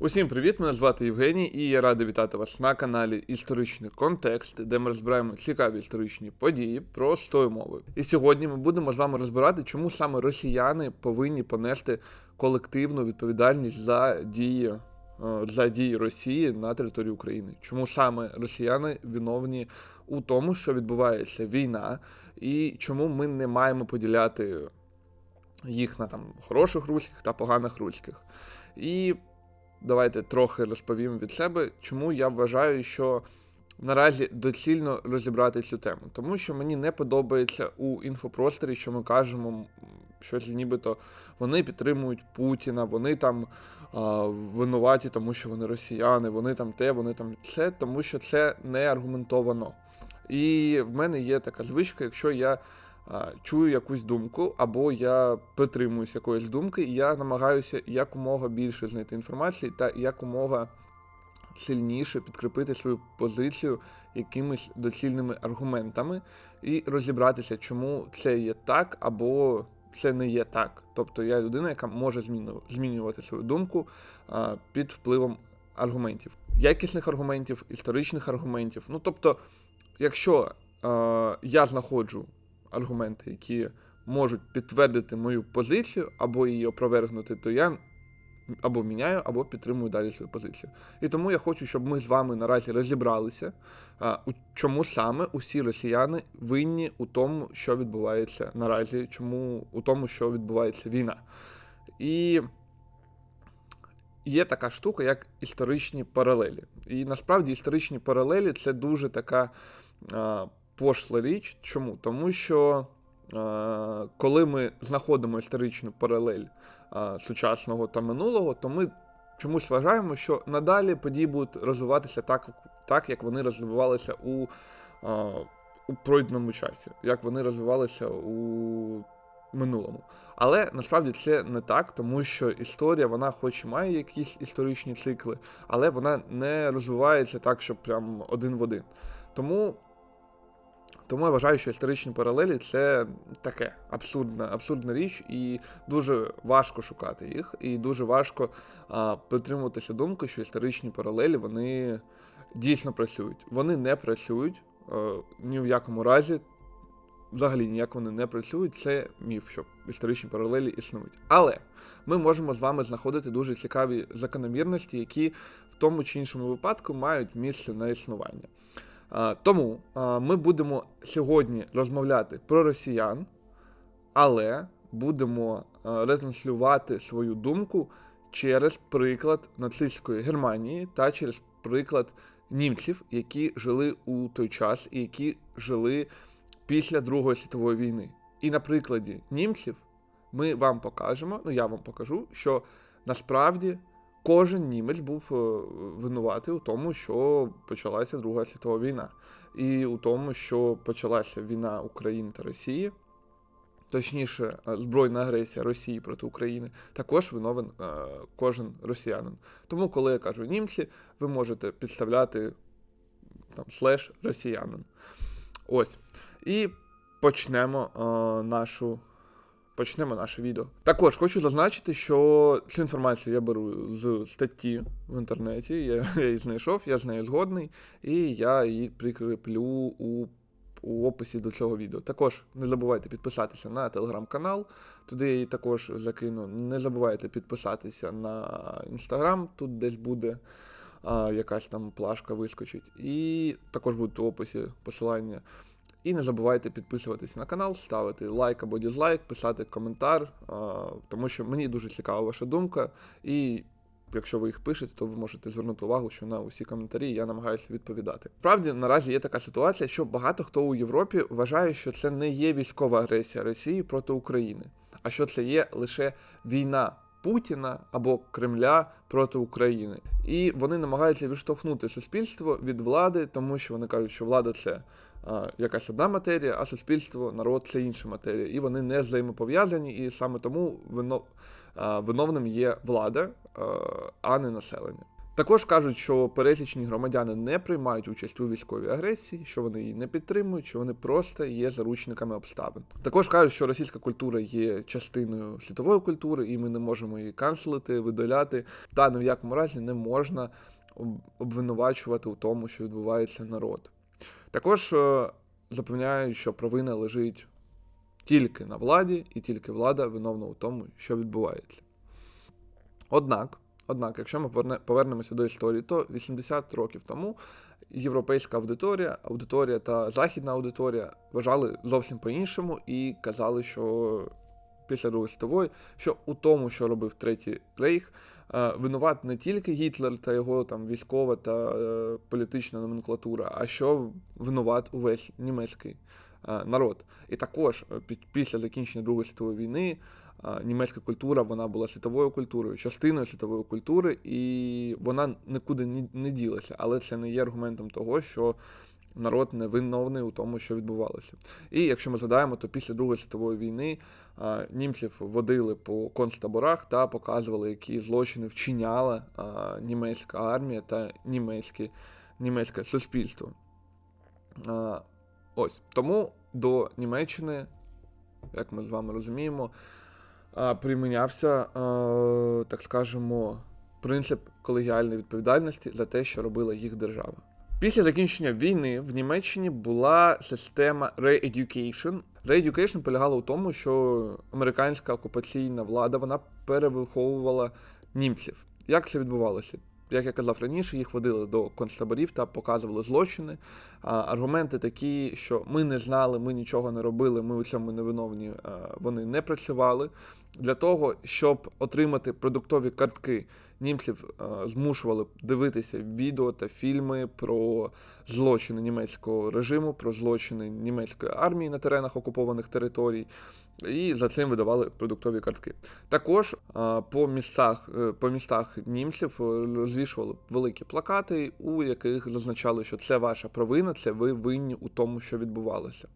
Усім привіт! Мене звати Євгеній, і я радий вітати вас на каналі Історичний контекст, де ми розбираємо цікаві історичні події простою мовою. І сьогодні ми будемо з вами розбирати, чому саме росіяни повинні понести колективну відповідальність за дії. е, За дії Росії на території України, чому саме росіяни виновні у тому, що відбувається війна, і чому ми не маємо поділяти їх на там хороших руських та поганих руських. І давайте трохи розповім від себе, чому я вважаю, що наразі доцільно розібрати цю тему. Тому що мені не подобається у інфопросторі, що ми кажемо щось нібито вони підтримують Путіна, вони там а, винуваті, тому що вони росіяни, вони там те, вони там це, тому що це не аргументовано. І в мене є така звичка, якщо я чую якусь думку, або я притримуюсь якоїсь думки, і я намагаюся якомога більше знайти інформації та якомога сильніше підкріпити свою позицію якимись доцільними аргументами і розібратися, чому це є так, або це не є так. Тобто я людина, яка може змінювати свою думку під впливом аргументів, якісних аргументів, історичних аргументів. Ну тобто, якщо е, я знаходжу аргументи, які можуть підтвердити мою позицію або її опровергнути, то я або міняю, або підтримую далі свою позицію. І тому я хочу, щоб ми з вами наразі розібралися, у чому саме усі росіяни винні у тому, що відбувається наразі, чому у тому, що відбувається війна. І є така штука, як історичні паралелі. І насправді історичні паралелі це дуже така пошла річ. Чому? Тому що а, коли ми знаходимо історичну паралель а, сучасного та минулого, то ми чомусь вважаємо, що надалі події будуть розвиватися так, так як вони розвивалися у, а, у пройденому часі, як вони розвивалися у минулому. Але насправді це не так, тому що історія, вона хоч і має якісь історичні цикли, але вона не розвивається так, щоб прям один в один. Тому тому я вважаю, що історичні паралелі це таке абсурдна, абсурдна річ, і дуже важко шукати їх, і дуже важко а, притримуватися думки, що історичні паралелі вони дійсно працюють. Вони не працюють а, ні в якому разі. Взагалі ніяк вони не працюють, це міф, що історичні паралелі існують. Але ми можемо з вами знаходити дуже цікаві закономірності, які в тому чи іншому випадку мають місце на існування. А, Тому ми будемо сьогодні розмовляти про росіян, але будемо а, ретранслювати свою думку через приклад нацистської Германії та через приклад німців, які жили у той час і які жили після Другої світової війни. І на прикладі німців ми вам покажемо, ну я вам покажу, що насправді кожен німець був е, винуватий у тому, що почалася Друга світова війна, і у тому, що почалася війна України та Росії. Точніше, е, збройна агресія Росії проти України також виновен е, кожен росіянин. Тому, коли я кажу німці, ви можете підставляти там слеш росіянин. Ось. І почнемо е, нашу. Почнемо наше відео. Також хочу зазначити, що цю інформацію я беру з статті в інтернеті. Я, я її знайшов, я з нею згодний, і я її прикріплю у, у описі до цього відео. Також не забувайте підписатися на телеграм-канал, туди я її також закину. Не забувайте підписатися на інстаграм, тут десь буде а, якась там плашка вискочить. І також будуть у описі посилання. І не забувайте підписуватись на канал, ставити лайк або дізлайк, писати коментар, тому що мені дуже цікава ваша думка. І якщо ви їх пишете, то ви можете звернути увагу, що на усі коментарі я намагаюся відповідати. Справді, наразі є така ситуація, що багато хто у Європі вважає, що це не є військова агресія Росії проти України, а що це є лише війна. Путіна або Кремля проти України, і вони намагаються відштовхнути суспільство від влади, тому що вони кажуть, що влада це якась одна матерія, а суспільство, народ це інша матерія, і вони не взаємопов'язані, і саме тому виновним є влада, а, не населення. Також кажуть, що пересічні громадяни не приймають участь у військовій агресії, що вони її не підтримують, що вони просто є заручниками обставин. Також кажуть, що російська культура є частиною світової культури, і ми не можемо її канцелити, видаляти. Та ні в якому разі не можна обвинувачувати у тому, що відбувається народ. Також е, запевняють, що провина лежить тільки на владі, і тільки влада виновна у тому, що відбувається. Однак, однак, якщо ми повернемося до історії, то 80 років тому європейська аудиторія, аудиторія та західна аудиторія вважали зовсім по-іншому і казали, що після Другої світової, що у тому, що робив Третій Рейх, е, винуват не тільки Гітлер та його там військова та е, політична номенклатура, а що винуват увесь німецький е, народ. І також після закінчення Другої світової війни німецька культура вона була світовою культурою, частиною світової культури, і вона нікуди не ділася. Але це не є аргументом того, що народ не виновний у тому, що відбувалося. І якщо ми згадаємо, то після Другої світової війни а, німців водили по концтаборах та показували, які злочини вчиняла а, німецька армія та німецьке, німецьке суспільство. А, ось тому до Німеччини, як ми з вами розуміємо, примінявся, так скажемо, принцип колегіальної відповідальності за те, що робила їх держава. Після закінчення війни в Німеччині була система re-education. Re-education полягала у тому, що американська окупаційна влада вона перевиховувала німців. Як це відбувалося? Як я казав раніше, їх водили до концтаборів та показували злочини. А, аргументи такі, що ми не знали, ми нічого не робили, ми у цьому не виновні, а, вони не працювали. Для того, щоб отримати продуктові картки, німців а, змушували дивитися відео та фільми про злочини німецького режиму, про злочини німецької армії на теренах окупованих територій, і за цим видавали продуктові картки. Також а, по містах, е, по містах німців е, розвішували великі плакати, у яких зазначали, що це ваша провина, це ви винні у тому, що відбувалося.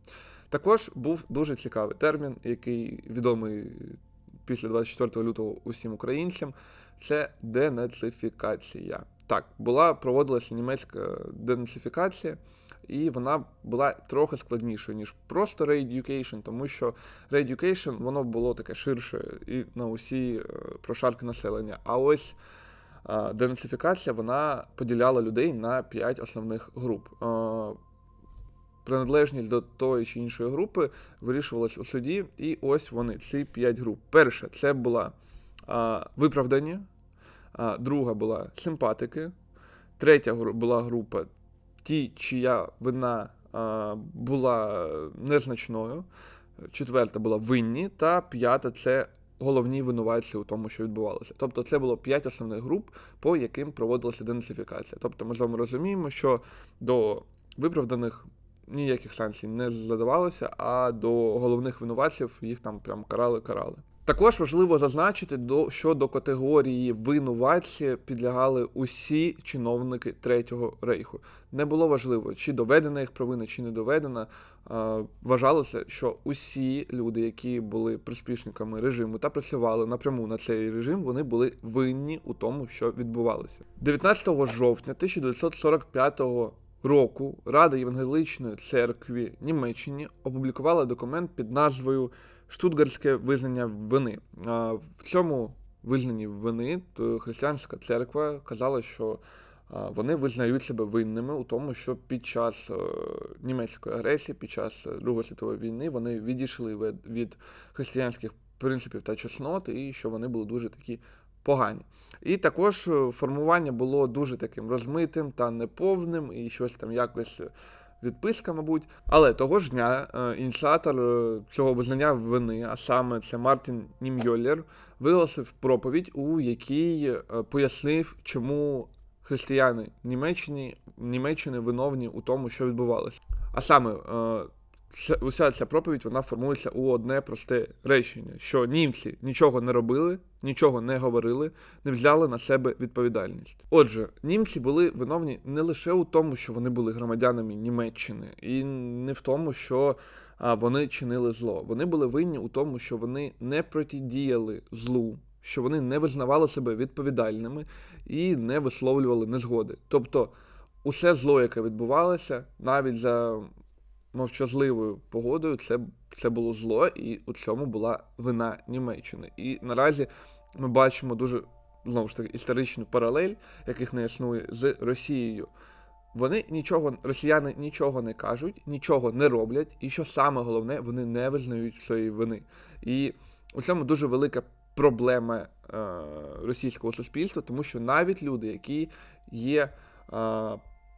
Також був дуже цікавий термін, який відомий після 24 лютого усім українцям. Це денацифікація. Так, була проводилася німецька денацифікація, і вона була трохи складнішою, ніж просто re-education, тому що re-education, воно було таке ширше і на усі е, прошарки населення. А ось е, денацифікація вона поділяла людей на п'ять основних груп. Приналежність до тої чи іншої групи вирішувалась у суді, і ось вони, ці п'ять груп. Перша це була а, виправдані, а, друга була симпатики, третя була група ті, чия вина а, була незначною, четверта була винні, та п'ята це головні винуватці у тому, що відбувалося. Тобто це було п'ять основних груп, по яким проводилася денацифікація. Тобто ми з вами розуміємо, що до виправданих ніяких санкцій не задавалося, а до головних винуватців їх там прям карали-карали. Також важливо зазначити, до, що до категорії винуватці підлягали усі чиновники Третього рейху. Не було важливо, чи доведена їх провина, чи не доведена. Вважалося, що усі люди, які були приспішниками режиму та працювали напряму на цей режим, вони були винні у тому, що відбувалося. 19 жовтня 1945 року Рада Євангеличної церкви Німеччини опублікувала документ під назвою Штутгарське визнання вини. В цьому визнанні вини то християнська церква казала, що вони визнають себе винними у тому, що під час німецької агресії, під час Другої світової війни вони відійшли від, від християнських принципів та чеснот, і що вони були дуже такі погані. І також е, формування було дуже таким розмитим та неповним, і щось там якось е, відписка, мабуть. Але того ж дня е, ініціатор цього визнання вини, а саме це Мартін Німйоллер, виголосив проповідь, у якій пояснив, чому християни Німеччини, Німеччини виновні у тому, що відбувалося. А саме, уся ця проповідь вона формується у одне просте речення: що німці нічого не робили, нічого не говорили, не взяли на себе відповідальність. Отже, німці були виновні не лише у тому, що вони були громадянами Німеччини, і не в тому, що вони чинили зло. Вони були винні у тому, що вони не протидіяли злу, що вони не визнавали себе відповідальними і не висловлювали незгоди. Тобто, усе зло, яке відбувалося, навіть за мовчазливою погодою, це, це було зло, і у цьому була вина Німеччини. І наразі ми бачимо дуже знову ж таки історичну паралель, яких не існує з Росією. Вони нічого, росіяни нічого не кажуть, нічого не роблять, і що саме головне, вони не визнають своєї вини. І у цьому дуже велика проблема е, російського суспільства, тому що навіть люди, які є е,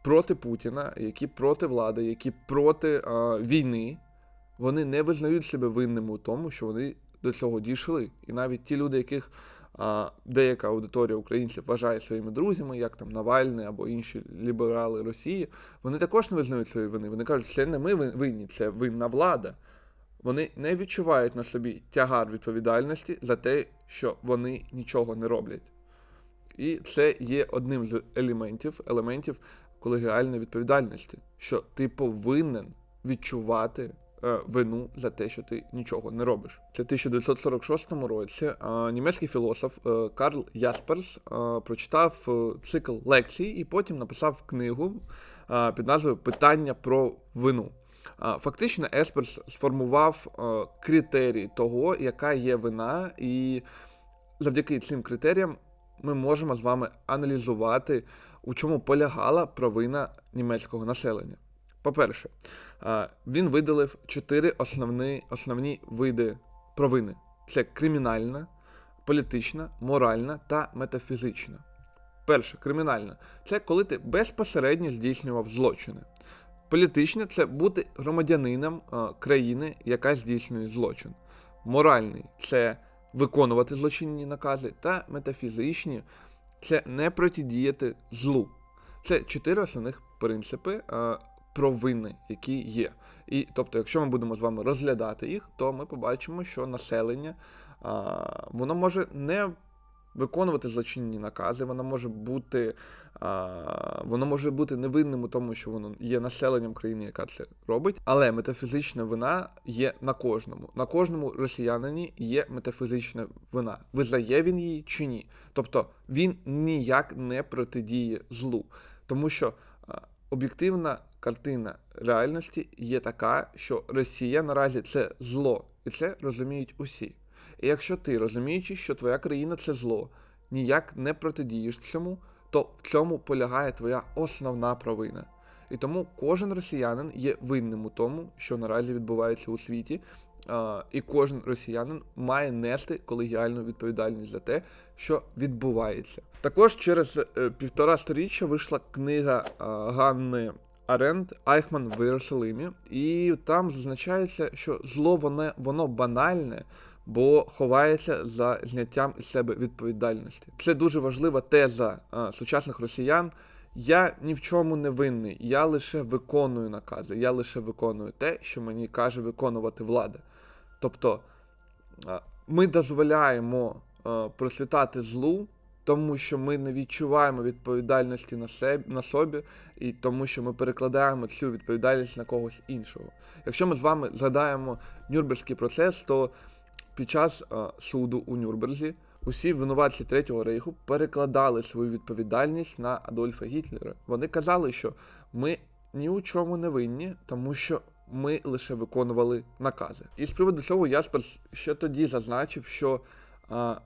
проти Путіна, які проти влади, які проти е, війни, вони не визнають себе винними у тому, що вони до цього дійшли. І навіть ті люди, яких а, деяка аудиторія українців вважає своїми друзями, як там Навальний або інші ліберали Росії, вони також не визнають своєї вини. Вони кажуть, це не ми винні, це винна влада. Вони не відчувають на собі тягар відповідальності за те, що вони нічого не роблять. І це є одним з елементів, елементів колегіальної відповідальності, що ти повинен відчувати е, вину за те, що ти нічого не робиш. Це в 1946 році е, німецький філософ е, Карл Ясперс е, прочитав е, цикл лекцій і потім написав книгу е, під назвою Питання про вину. Е, Фактично, Есперс сформував е, критерії того, яка є вина, і завдяки цим критеріям ми можемо з вами аналізувати, у чому полягала провина німецького населення. По-перше, він видалив чотири основні, основні види провини: це кримінальна, політична, моральна та метафізична. Перше, кримінальна це коли ти безпосередньо здійснював злочини. Політичне це бути громадянином країни, яка здійснює злочин. Моральний це виконувати злочинні накази, та метафізичні це не протидіяти злу. Це чотири основних принципи е, провини, які є. І тобто, якщо ми будемо з вами розглядати їх, то ми побачимо, що населення е, воно може не виконувати злочинні накази, воно може бути, а, воно може бути невинним у тому, що воно є населенням країни, яка це робить, але метафізична вина є на кожному. На кожному росіянині є метафізична вина. Визнає він її чи ні? Тобто він ніяк не протидіє злу, тому що об'єктивна картина реальності є така, що Росія наразі це зло, і це розуміють усі. І якщо ти, розуміючи, що твоя країна це зло, ніяк не протидієш цьому, то в цьому полягає твоя основна провина. І тому кожен росіянин є винним у тому, що наразі відбувається у світі, і кожен росіянин має нести колегіальну відповідальність за те, що відбувається. Також через е, півтора сторіччя вийшла книга Ганни Аренд Айхман в Єрусалимі, і там зазначається, що зло воно, воно банальне, бо ховається за зняттям із себе відповідальності. Це дуже важлива теза а, сучасних росіян. Я ні в чому не винний, я лише виконую накази, я лише виконую те, що мені каже виконувати влада. Тобто ми дозволяємо процвітати злу, тому що ми не відчуваємо відповідальності на себе на собі, і тому, що ми перекладаємо цю відповідальність на когось іншого. Якщо ми з вами згадаємо Нюрнберзький процес, то під час а, суду у Нюрнберзі усі винуватці Третього рейху перекладали свою відповідальність на Адольфа Гітлера. Вони казали, що ми ні у чому не винні, тому що ми лише виконували накази. І з приводу цього Ясперс ще тоді зазначив, що а,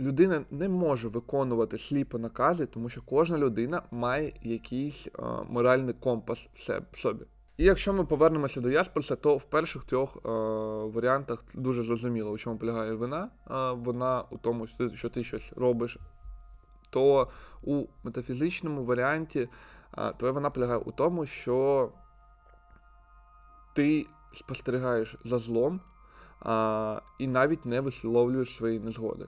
людина не може виконувати сліпо накази, тому що кожна людина має якийсь а, моральний компас в собі. І якщо ми повернемося до Ясперса, то в перших трьох е, варіантах дуже зрозуміло, у чому полягає вина. Е, вона у тому, що ти, щось робиш. То у метафізичному варіанті е, твоя вина полягає у тому, що ти спостерігаєш за злом е, і навіть не висловлюєш свої незгоди.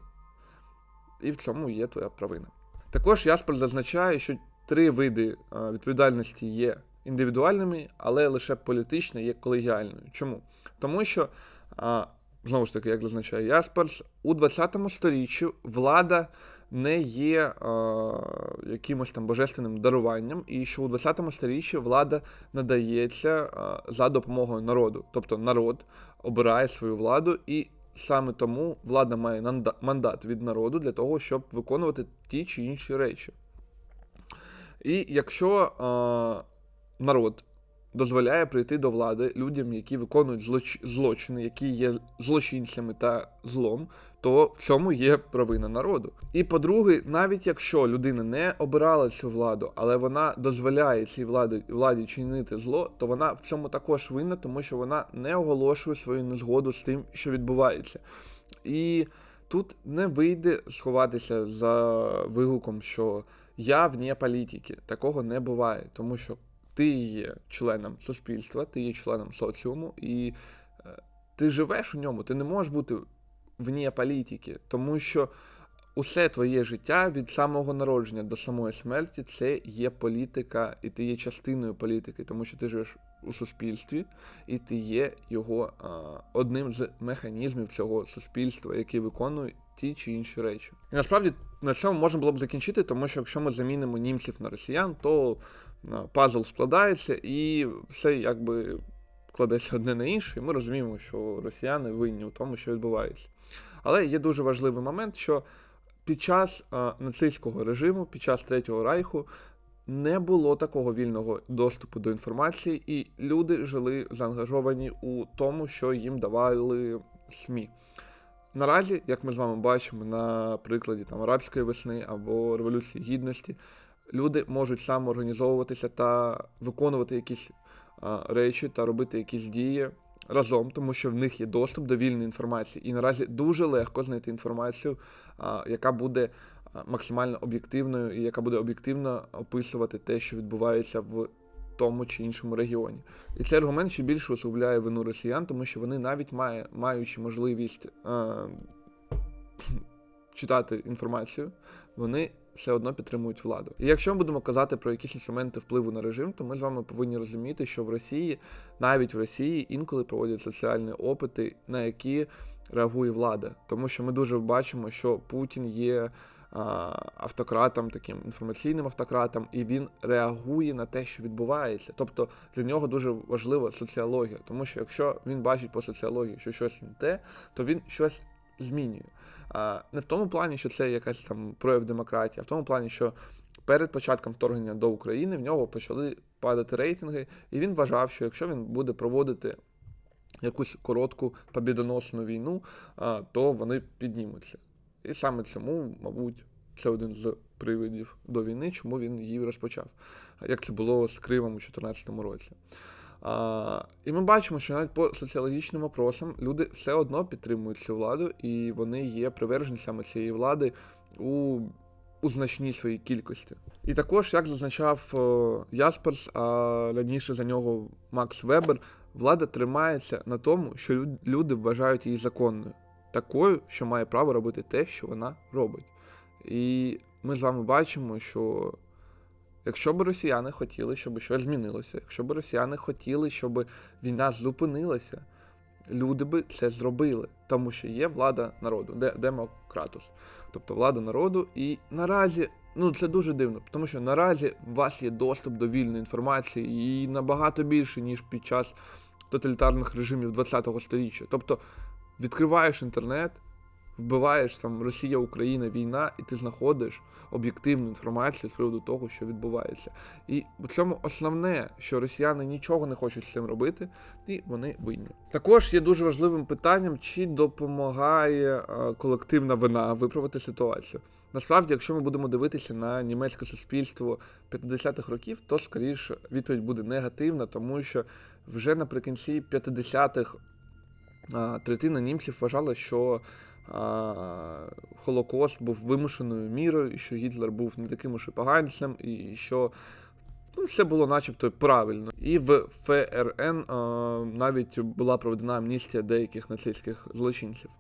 І в цьому є твоя провина. Також Яспер зазначає, що три види е, відповідальності є індивідуальними, але лише політична є колегіальною. Чому? Тому що, а, знову ж таки, як зазначає Ясперс, у 20 сторіччі влада не є а, якимось там божественним даруванням, і що у 20 сторіччі влада надається а, за допомогою народу. Тобто народ обирає свою владу і саме тому влада має мандат від народу для того, щоб виконувати ті чи інші речі. І якщо е, народ дозволяє прийти до влади людям, які виконують злоч... злочини, які є злочинцями та злом, то в цьому є провина народу. І по-друге, навіть якщо людина не обирала цю владу, але вона дозволяє цій владі, владі чинити зло, то вона в цьому також винна, тому що вона не оголошує свою незгоду з тим, що відбувається. І тут не вийде сховатися за вигуком, що я вне політики. Такого не буває, тому що ти є членом суспільства, ти є членом соціуму, і е, ти живеш у ньому, ти не можеш бути вне політики, тому що усе твоє життя від самого народження до самої смерті це є політика, і ти є частиною політики, тому що ти живеш у суспільстві, і ти є його а, одним з механізмів цього суспільства, який виконує ті чи інші речі. І насправді на цьому можна було б закінчити, тому що якщо ми замінимо німців на росіян, то пазл складається і все якби кладеться одне на інше, і ми розуміємо, що росіяни винні у тому, що відбувається. Але є дуже важливий момент, що під час а, нацистського режиму, під час Третього Райху, не було такого вільного доступу до інформації, і люди жили заангажовані у тому, що їм давали СМІ. Наразі, як ми з вами бачимо на прикладі там, арабської весни або Революції Гідності, люди можуть самоорганізовуватися та виконувати якісь речі та робити якісь дії разом, тому що в них є доступ до вільної інформації. І наразі дуже легко знайти інформацію, яка буде максимально об'єктивною і яка буде об'єктивно описувати те, що відбувається в тому чи іншому регіоні. І цей аргумент ще більше усугубляє вину росіян, тому що вони навіть має, маючи можливість е, читати інформацію, вони все одно підтримують владу. І якщо ми будемо казати про якісь інструменти впливу на режим, то ми з вами повинні розуміти, що в Росії, навіть в Росії, інколи проводять соціальні опити, на які реагує влада. Тому що ми дуже бачимо, що Путін є автократом, таким інформаційним автократом, і він реагує на те, що відбувається. Тобто для нього дуже важлива соціологія, тому що якщо він бачить по соціології, що щось не те, то він щось змінює. А, не в тому плані, що це якась там прояв демократії, а в тому плані, що перед початком вторгнення до України в нього почали падати рейтинги, і він вважав, що якщо він буде проводити якусь коротку побідоносну війну, то вони піднімуться. І саме цьому, мабуть, це один з приводів до війни, чому він її розпочав, як це було з Кримом у 2014 році. А, і ми бачимо, що навіть по соціологічним опросам люди все одно підтримують цю владу, і вони є приверженцями цієї влади у, у значній своїй кількості. І також, як зазначав о, Ясперс, а раніше за нього Макс Вебер, влада тримається на тому, що люди вважають її законною, такою, що має право робити те, що вона робить. І ми з вами бачимо, що Якщо б росіяни хотіли, щоб щось змінилося, якщо б росіяни хотіли, щоб війна зупинилася, люди би це зробили, тому що є влада народу, де демократус, тобто влада народу. І наразі, ну це дуже дивно, тому що наразі у вас є доступ до вільної інформації і набагато більше, ніж під час тоталітарних режимів ХХ століття. Тобто відкриваєш інтернет, вбиваєш там Росія, Україна, війна, і ти знаходиш об'єктивну інформацію з приводу того, що відбувається. І в цьому основне, що росіяни нічого не хочуть з цим робити, і вони винні. Також є дуже важливим питанням, чи допомагає е, колективна вина виправити ситуацію. Насправді, якщо ми будемо дивитися на німецьке суспільство 50-х років, то скоріше відповідь буде негативна, тому що вже наприкінці 50-х третина німців вважала, що Холокост був вимушеною мірою, що Гітлер був не таким уж і поганцем, і що ну, все було начебто правильно. І в ФРН а, навіть була проведена амністія деяких нацистських злочинців.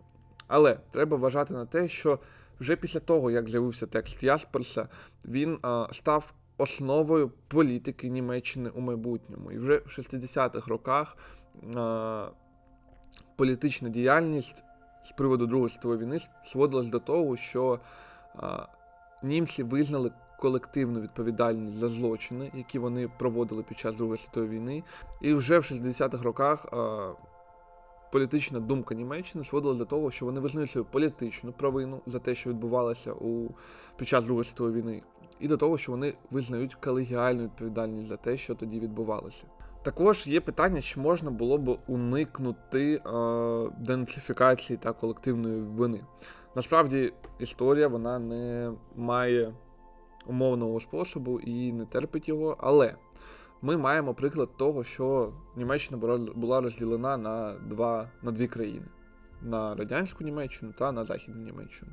Але треба вважати на те, що вже після того, як з'явився текст Ясперса, він а, став основою політики Німеччини у майбутньому. І вже в 60-х роках а, політична діяльність з приводу Другої світової війни сводилась до того, що а, німці визнали колективну відповідальність за злочини, які вони проводили під час Другої світової війни, і вже в 60-х роках а, політична думка Німеччини зводила до того, що вони визнають свою політичну провину за те, що відбувалося у під час Другої світової війни, і до того, що вони визнають колегіальну відповідальність за те, що тоді відбувалося. Також є питання, чи можна було б уникнути е, денацифікації та колективної вини. Насправді історія вона не має умовного способу і не терпить його, але ми маємо приклад того, що Німеччина була- розділена на, два, на дві країни. На радянську Німеччину та на Західну Німеччину.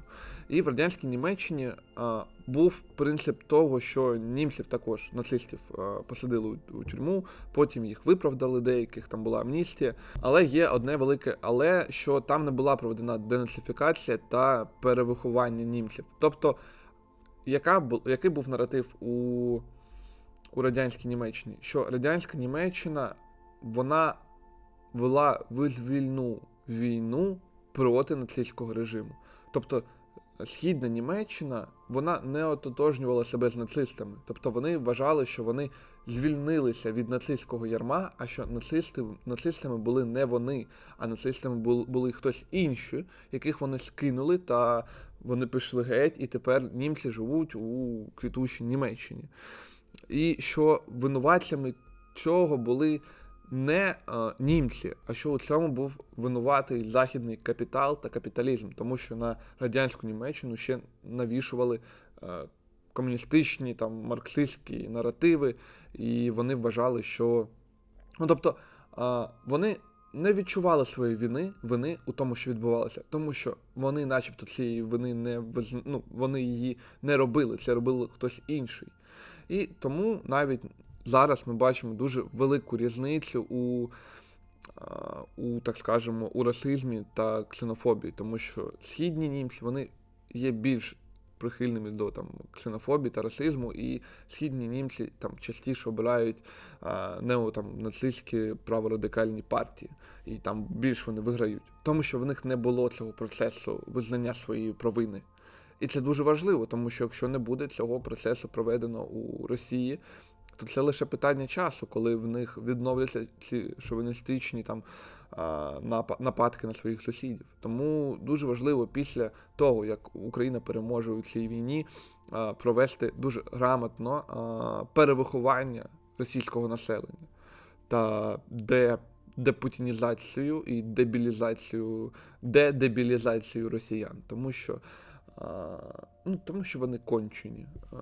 І в радянській Німеччині а, був принцип того, що німців також нацистів а, посадили у, у тюрму, потім їх виправдали деяких, там була амністія. Але є одне велике але, що там не була проведена денацифікація та перевиховання німців. Тобто, яка, який був наратив у, у радянській Німеччині? Що радянська Німеччина вона вела визвільну війну проти нацистського режиму. Тобто східна Німеччина вона не ототожнювала себе з нацистами. Тобто вони вважали, що вони звільнилися від нацистського ярма, а що нацисти, нацистами були не вони, а нацистами були, були хтось інші, яких вони скинули, та вони пішли геть, і тепер німці живуть у квітучій Німеччині. І що винуватцями цього були не е, німці, а що у цьому був винуватий західний капітал та капіталізм, тому що на радянську Німеччину ще навішували е, комуністичні там марксистські наративи, і вони вважали, що. Ну тобто е, вони не відчували своєї вини, вини у тому, що відбувалося, тому що вони, начебто, цієї вини не ну, вони її не робили, це робив хтось інший. І тому навіть зараз ми бачимо дуже велику різницю у, у так скажемо, у расизмі та ксенофобії, тому що східні німці вони є більш прихильними до там ксенофобії та расизму, і східні німці там частіше обирають а, нео там нацистські праворадикальні партії, і там більш вони виграють, тому що в них не було цього процесу визнання своєї провини. І це дуже важливо, тому що якщо не буде цього процесу проведено у Росії, то це лише питання часу, коли в них відновляться ці шовіністичні там нападки на своїх сусідів. Тому дуже важливо після того, як Україна переможе у цій війні, провести дуже грамотно перевиховання російського населення та де. Депутінізацію і дебілізацію, дедебілізацію росіян, тому що, а, ну, тому що вони кончені. А,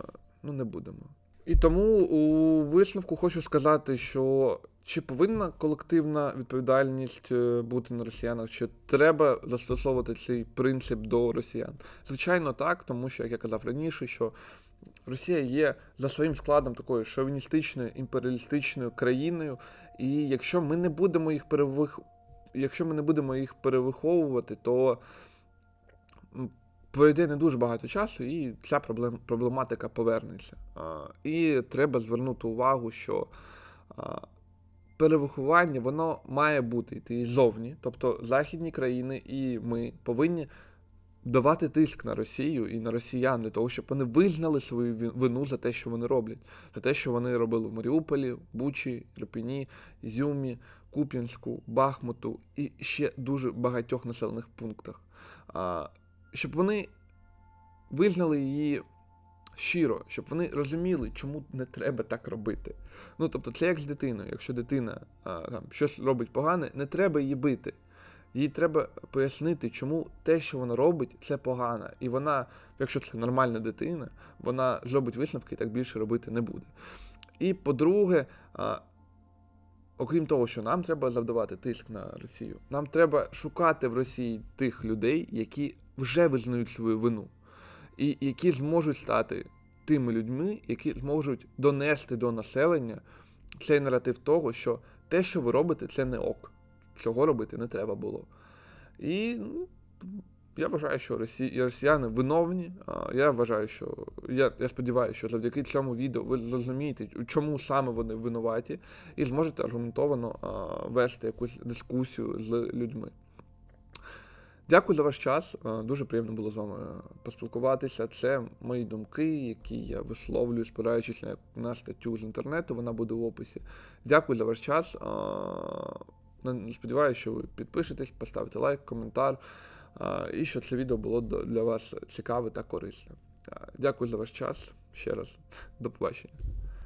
ну, не будемо. І тому у висновку хочу сказати, що чи повинна колективна відповідальність е, бути на росіянах, чи треба застосовувати цей принцип до росіян? Звичайно, так, тому що, як я казав раніше, що Росія є за своїм складом такою шовіністичною імперіалістичною країною, і якщо ми не будемо їх перевих... якщо ми не будемо їх перевиховувати, то пройде не дуже багато часу, і ця проблем, проблематика повернеться. І треба звернути увагу, що перевиховання воно має бути йти і зовні, тобто західні країни і ми повинні давати тиск на Росію і на росіян для того, щоб вони визнали свою вину за те, що вони роблять, за те, що вони робили в Маріуполі, Бучі, Ірпіні, Ізюмі, Куп'янську, Бахмуту і ще дуже багатьох населених пунктах. Щоб вони визнали її щиро, щоб вони розуміли, чому не треба так робити. Ну, тобто, це як з дитиною. Якщо дитина а, там, щось робить погане, не треба її бити. Їй треба пояснити, чому те, що вона робить, це погано. І вона, якщо це нормальна дитина, вона зробить висновки і так більше робити не буде. І по-друге, окрім того, що нам треба завдавати тиск на Росію, нам треба шукати в Росії тих людей, які вже визнають свою вину, і які зможуть стати тими людьми, які зможуть донести до населення цей наратив того, що те, що ви робите, це не ок. Цього робити не треба було. І ну, я вважаю, що росі... і росіяни виновні. Я вважаю, що я, я сподіваюся, що завдяки цьому відео ви зрозумієте, чому саме вони винуваті, і зможете аргументовано вести якусь дискусію з людьми. Дякую за ваш час. Дуже приємно було з вами поспілкуватися. Це мої думки, які я висловлюю, спираючись на, статтю з інтернету. Вона буде в описі. Дякую за ваш час. Сподіваюся, що ви підпишетесь, поставите лайк, коментар, і що це відео було для вас цікаве та корисне. Дякую за ваш час. Ще раз. До побачення.